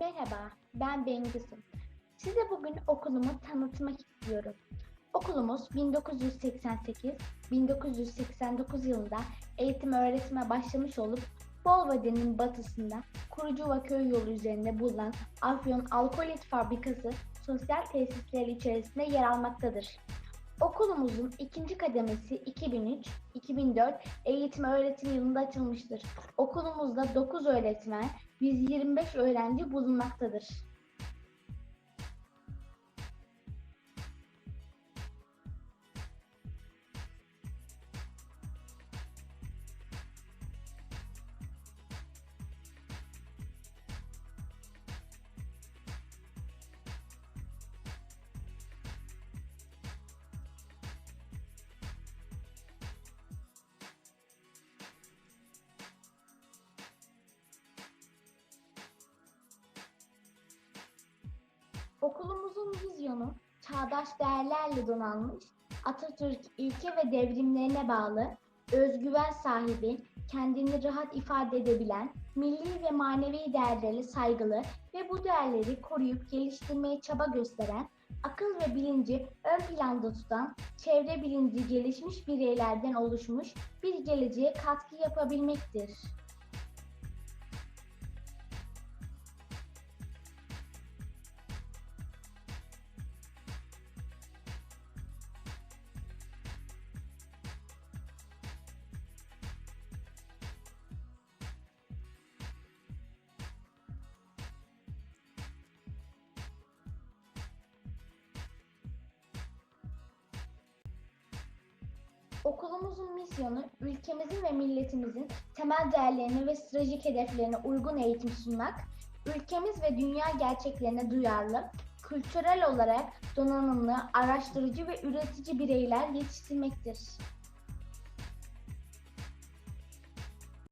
Merhaba, ben Bengüsüm. Size bugün okulumu tanıtmak istiyorum. Okulumuz 1988-1989 yılında eğitim öğretime başlamış olup Bolvadi'nin batısında Kurucuva köy yolu üzerinde bulunan Afyon Alkolit Fabrikası sosyal tesisleri içerisinde yer almaktadır. Okulumuzun ikinci kademesi 2003-2004 eğitim öğretim yılında açılmıştır. Okulumuzda 9 öğretmen, 125 öğrenci bulunmaktadır. Okulumuzun vizyonu çağdaş değerlerle donanmış, Atatürk ilke ve devrimlerine bağlı, özgüven sahibi, kendini rahat ifade edebilen, milli ve manevi değerlere saygılı ve bu değerleri koruyup geliştirmeye çaba gösteren, akıl ve bilinci ön planda tutan, çevre bilinci gelişmiş bireylerden oluşmuş bir geleceğe katkı yapabilmektir. Okulumuzun misyonu ülkemizin ve milletimizin temel değerlerine ve stratejik hedeflerine uygun eğitim sunmak, ülkemiz ve dünya gerçeklerine duyarlı, kültürel olarak donanımlı, araştırıcı ve üretici bireyler yetiştirmektir.